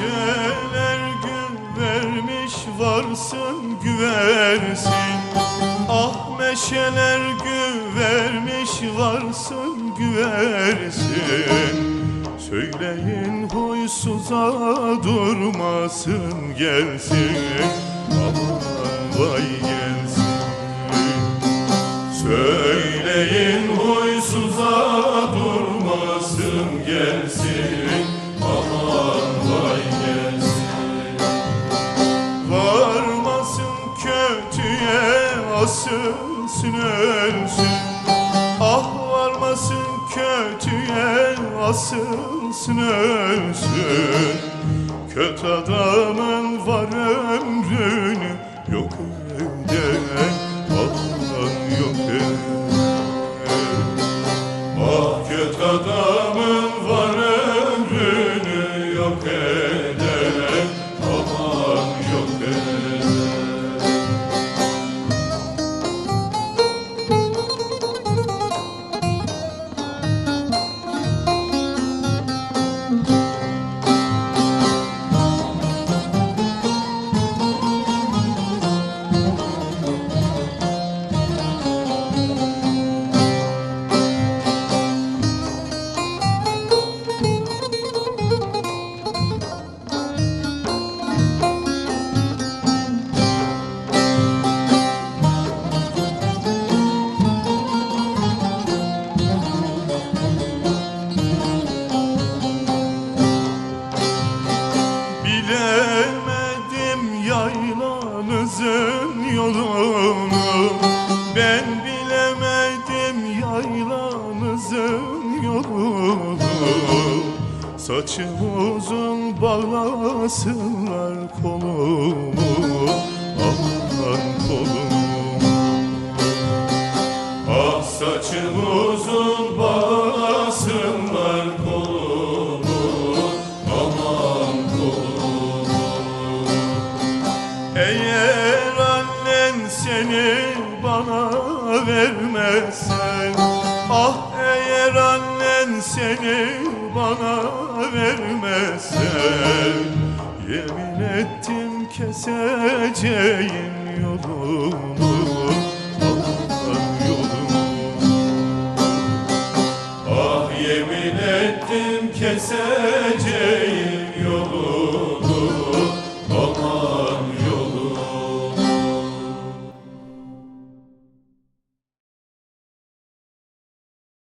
bahçeler gül vermiş varsın güversin. Ah meşeler gül vermiş varsın güversin. Söyleyin huysuza durmasın gelsin. Aman vay gelsin. Söyleyin huysuza durmasın gelsin. Asılsın ölsün Ah varmasın kötüye asılsın ölsün Kötü adamın yaylanızın yolunu. Ben bilemedim yaylanızın yolunu. Saçım uzun bağlasınlar kolumu. Aman kolumu Ah saçım uzun bağlasınlar bana vermezsen Ah eğer annen seni bana vermezsen Yemin ettim keseceğim yolumu Allah'ın yolumu. Ah yemin ettim keseceğim